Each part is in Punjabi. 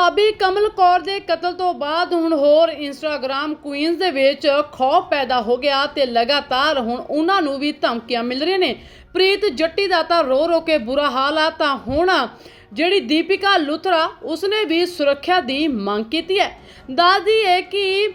ਭਾਬੀ ਕਮਲ ਕੌਰ ਦੇ ਕਤਲ ਤੋਂ ਬਾਅਦ ਹੁਣ ਹੋਰ ਇੰਸਟਾਗ੍ਰam ਕੁਈਨਸ ਦੇ ਵਿੱਚ ਖੌਫ ਪੈਦਾ ਹੋ ਗਿਆ ਤੇ ਲਗਾਤਾਰ ਹੁਣ ਉਹਨਾਂ ਨੂੰ ਵੀ ਧਮਕੀਆਂ ਮਿਲ ਰਹੀਆਂ ਨੇ। ਪ੍ਰੀਤ ਜੱਟੀ ਦਾ ਤਾਂ ਰੋ ਰੋ ਕੇ ਬੁਰਾ ਹਾਲ ਆ, ਤਾਂ ਹੁਣ ਜਿਹੜੀ ਦੀਪਿਕਾ ਲੁਥਰਾ, ਉਸਨੇ ਵੀ ਸੁਰੱਖਿਆ ਦੀ ਮੰਗ ਕੀਤੀ ਹੈ। ਦੱਸਦੀ ਹੈ ਕਿ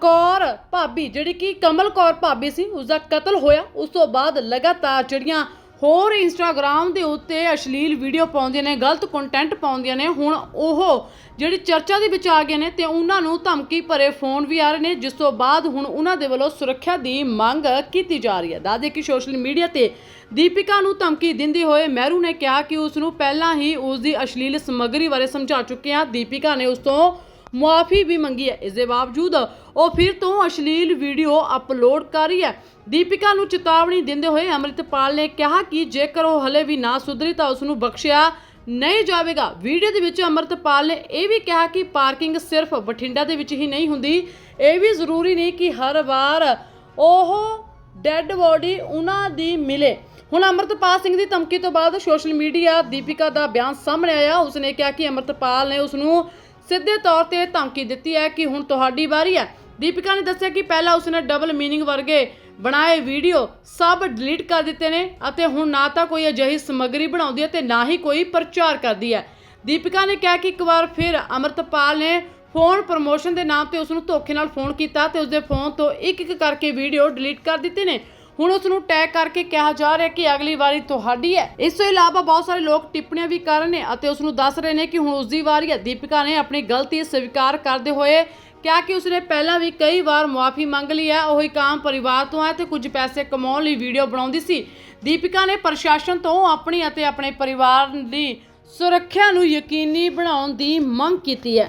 ਕੌਰ ਭਾਬੀ, ਜਿਹੜੀ ਕਿ ਕਮਲ ਕੌਰ ਭਾਬੀ ਸੀ ਉਸ ਦਾ ਕਤਲ ਹੋਇਆ। ਉਸ ਤੋਂ ਬਾਅਦ ਲਗਾਤਾਰ ਜਿਹੜੀਆਂ ਹੋਰ ਇੰਸਟਾਗ੍ਰam ਦੇ ਉੱਤੇ ਅਸ਼ਲੀਲ ਵੀਡੀਓ ਪਾਉਂਦੀਆਂ ਨੇ, ਗਲਤ ਕੰਟੈਂਟ ਪਾਉਂਦੀਆਂ ਨੇ। ਹੁਣ ਉਹ ਜਿਹੜੀ ਚਰਚਾ ਦੇ ਵਿੱਚ ਆ ਗਏ ਨੇ ਤੇ ਉਹਨਾਂ ਨੂੰ ਧਮਕੀ ਭਰੇ ਫੋਨ ਵੀ ਆ ਰਹੇ ਨੇ, ਜਿਸ ਤੋਂ ਬਾਅਦ ਹੁਣ ਉਹਨਾਂ ਦੇ ਵੱਲੋਂ ਸੁਰੱਖਿਆ ਦੀ ਮੰਗ ਕੀਤੀ ਜਾ ਰਹੀ ਹੈ। ਦੱਸਦੇ ਕਿ ਸੋਸ਼ਲ ਮੀਡੀਆ ਤੇ ਦੀਪਿਕਾ ਨੂੰ ਧਮਕੀ ਦਿੰਦੇ ਹੋਏ ਮਹਿਰੂ ਨੇ ਕਿਹਾ ਕਿ ਉਸ ਨੂੰ ਪਹਿਲਾਂ ਹੀ ਉਸ ਦੀ ਅਸ਼ਲੀਲ ਸਮੱਗਰੀ ਬਾਰੇ ਸਮਝਾ ਚੁੱਕੇ ਹਾਂ। ਦੀਪਿਕਾ ਨੇ ਉਸ ਤੋਂ ਮੁਆਫੀ ਵੀ ਮੰਗੀ ਹੈ। ਇਸ ਦੇ ਬਾਵਜੂਦ ਉਹ ਫਿਰ ਤੋਂ ਅਸ਼ਲੀਲ ਵੀਡੀਓ ਅਪਲੋਡ ਕਰ ਰਹੀ ਹੈ। ਦੀਪਿਕਾ ਨੂੰ ਚੇਤਾਵਨੀ ਦਿੰਦੇ ਹੋਏ ਅੰਮ੍ਰਿਤਪਾਲ ਨੇ ਕਿਹਾ ਕਿ ਜੇਕਰ ਉਹ ਹਲੇ ਵੀ ਨਾ ਸੁਧਰੀ ਤਾਂ ਉਸ ਨੂੰ ਬਖਸ਼ਿਆ ਨਹੀਂ ਜਾਵੇਗਾ। ਵੀਡੀਓ ਦੇ ਵਿੱਚ ਅੰਮ੍ਰਿਤਪਾਲ ਨੇ ਇਹ ਵੀ ਕਿਹਾ ਕਿ ਪਾਰਕਿੰਗ ਸਿਰਫ ਬਠਿੰਡਾ ਦੇ ਵਿੱਚ ਹੀ ਨਹੀਂ ਹੁੰਦੀ। ਇਹ ਵੀ ਜ਼ਰੂਰੀ ਨਹੀਂ ਕਿ ਹਰ ਵਾਰ ਉਹ ਡੈੱਡ ਬੋਡੀ ਉਹਨਾਂ ਦੀ ਮਿਲੇ। ਹੁਣ ਅੰਮ੍ਰਿਤਪਾਲ ਸਿੰਘ ਦੀ ਧਮਕੀ ਤੋਂ ਬਾਅਦ ਸੋਸ਼ਲ ਮੀਡੀਆ ਦੀਪਿਕਾ ਦਾ ਬਿਆਨ ਸਾਹਮਣੇ ਆਇਆ। ਉਸਨੇ ਕਿਹਾ ਕਿ ਅੰਮ੍ਰਿਤਪਾਲ ਨੇ ਉਸ ਨੂੰ ਸਿੱਧੇ ਤੌਰ ਤੇ ਧਮਕੀ ਦਿੱਤੀ ਹੈ ਕਿ ਹੁਣ ਤੁਹਾਡੀ ਵਾਰੀ ਹੈ। ਦੀਪਿਕਾ ਨੇ ਦੱਸਿਆ ਕਿ ਪਹਿਲਾਂ ਉਸਨੇ ਡਬਲ ਮੀਨਿੰਗ ਵਰਗੇ ਬਣਾਏ ਵੀਡੀਓ ਸਭ ਡਿਲੀਟ ਕਰ ਦਿੱਤੇ ਨੇ ਅਤੇ ਹੁਣ ਨਾ ਤਾਂ ਕੋਈ ਅਜਿਹੀ ਸਮੱਗਰੀ ਬਣਾਉਂਦੀ ਹੈ ਤੇ ਨਾ ਹੀ ਕੋਈ ਪ੍ਰਚਾਰ ਕਰਦੀ ਹੈ। ਦੀਪਿਕਾ ਨੇ ਕਿਹਾ ਕਿ ਇੱਕ ਵਾਰ ਫਿਰ ਅਮਰਤਪਾਲ ਨੇ ਫੋਨ ਪ੍ਰਮੋਸ਼ਨ ਦੇ ਨਾਮ ਤੇ ਉਸ ਨੂੰ ਧੋਖੇ ਨਾਲ ਫੋਨ ਕੀਤਾ ਤੇ ਉਸ ਦੇ ਫੋਨ ਤੋਂ ਇੱਕ ਇੱਕ ਕਰਕੇ ਵੀਡੀਓ ਡਿਲੀਟ ਕਰ ਦਿੱਤੇ ਨੇ। ਹੁਣ ਉਸ ਨੂੰ ਟੈਗ ਕਰਕੇ ਕਿਹਾ ਜਾ ਰਿਹਾ ਕਿ ਅਗਲੀ ਵਾਰੀ ਤੁਹਾਡੀ ਹੈ। ਇਸ ਤੋਂ ਇਲਾਵਾ ਬਹੁਤ ਸਾਰੇ ਲੋਕ ਟਿੱਪਣੀਆਂ ਵੀ ਕਰ ਰਹੇ ਨੇ ਅਤੇ ਉਸ ਨੂੰ ਦੱਸ ਰਹੇ ਨੇ ਕਿ ਹੁਣ ਉਸ ਦੀ ਵਾਰੀ ਹੈ। ਦੀਪਿਕਾ ਨੇ ਆਪਣੀ ਗਲਤੀ ਸਵੀਕਾਰ ਕਰਦੇ ਹੋਏ ਕਿਹਾ ਕਿ ਉਸਨੇ ਪਹਿਲਾਂ ਵੀ ਕਈ ਵਾਰ ਮੁਆਫੀ ਮੰਗ ਲਈ ਹੈ। ਉਹ ਇੱਕ ਆਮ ਪਰਿਵਾਰ ਤੋਂ ਹੈ ਤੇ ਕੁਝ ਪੈਸੇ ਕਮਾਉਣ ਲਈ ਵੀਡੀਓ ਬਣਾਉਂਦੀ ਸੀ। ਦੀਪਿਕਾ ਨੇ ਪ੍ਰਸ਼ਾਸਨ ਤੋਂ ਆਪਣੀ ਅਤੇ ਆਪਣੇ ਪਰਿਵਾਰ ਦੀ ਸੁਰੱਖਿਆ ਨੂੰ ਯਕੀਨੀ ਬਣਾਉਣ ਦੀ ਮੰਗ ਕੀਤੀ ਹੈ।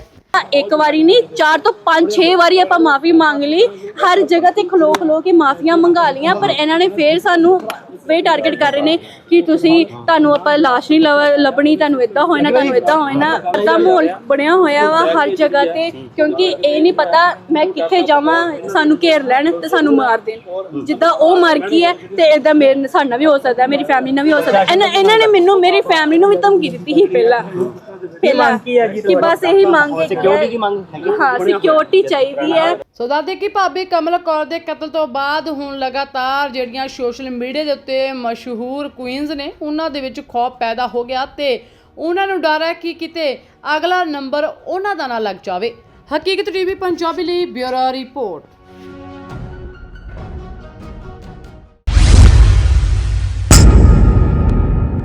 ਇੱਕ ਵਾਰੀ ਨਹੀਂ, ਚਾਰ ਤੋਂ ਪੰਜ, ਛੇ ਵਾਰੀ ਆਪਾਂ ਮਾਫੀ ਮੰਗ ਲਈ। ਹਰ ਜਗ੍ਹਾ ਤੇ ਖਲੋ ਖਲੋ ਕੇ ਮਾਫੀਆਂ ਮੰਗਾ ਲੀਆਂ ਪਰ ਇਹਨਾਂ ਨੇ ਫੇਰ ਸਾਨੂੰ ਫੇਰ ਟਾਰਗੇਟ ਕਰ ਰਹੇ ਨੇ ਕਿ ਤੁਸੀਂ ਤੁਹਾਨੂੰ ਆਪਾਂ ਲਾਸ਼ ਨਹੀਂ ਲੱਭਣੀ, ਤੁਹਾਨੂੰ ਇਦਾਂ ਹੋਣਾ, ਤੁਹਾਨੂੰ ਇਦਾਂ ਹੋਣਾ ਤਾਂ ਮਾਹੌਲ ਬਣਿਆ ਹੋਇਆ ਵਾ ਹਰ ਜਗ੍ਹਾ ਤੇ, ਕਿਉਂਕਿ ਇਹ ਨਹੀਂ ਪਤਾ ਮੈਂ ਕਿੱਥੇ ਜਾਵਾਂ, ਸਾਨੂੰ ਘੇਰ ਲੈਣ ਤੇ ਸਾਨੂੰ ਮਾਰ ਦੇਣ। ਜਿੱਦਾਂ ਉਹ ਮਰ ਗਈ ਹੈ ਤੇ ਇਦਾਂ ਮੇਰੇ ਸਾਡੇ ਨਾਲ ਵੀ ਹੋ ਸਕਦਾ, ਮੇਰੀ ਫੈਮਿਲੀ ਨਾਲ ਵੀ ਹੋ ਸਕਦਾ। ਇਹਨਾਂ ਇਹਨਾਂ ਨੇ ਮੈਨੂੰ, ਮੇਰੀ ਫੈਮਿਲੀ ਨੂੰ ਵੀ ਧਮਕੀ ਦਿੱਤੀ ਸੀ ਪਹਿਲਾਂ। ਪਹਿਲਾਂ ਮੰਗ ਕੀ ਹੈ ਜੀ ਕਿ ਬਸ ਇਹੀ ਮੰਗ ਹੈ। ਸਿਕਿਉਰਿਟੀ ਦੀ ਮੰਗ ਹੈਗੀ ਹਾਂ ਸਿਕਿਉਰਿਟੀ ਚਾਹੀਦੀ ਹੈ। ਸੋ ਦੱਸਦੇ ਕਿ ਭਾਬੀ ਕਮਲ ਕੌਰ ਦੇ ਕਤਲ ਤੋਂ ਬਾਅਦ ਹੁਣ ਲਗਾਤਾਰ ਜਿਹੜੀਆਂ ਸੋਸ਼ਲ ਮੀਡੀਆ ਦੇ ਉੱਤੇ ਮਸ਼ਹੂਰ ਕੁਈਨਸ ਨੇ ਉਹਨਾਂ ਦੇ ਵਿੱਚ ਖੌਫ ਪੈਦਾ ਹੋ ਗਿਆ ਤੇ ਉਹਨਾਂ ਨੂੰ ਡਰ ਹੈ ਕਿ ਕਿਤੇ ਅਗਲਾ ਨੰਬਰ ਉਹਨਾਂ ਦਾ ਨਾ ਲੱਗ ਜਾਵੇ। ਹਕੀਕਤ ਟੀਵੀ ਪੰਜਾਬੀ ਲਈ ਬਿਊਰੋ ਰਿਪੋਰਟ।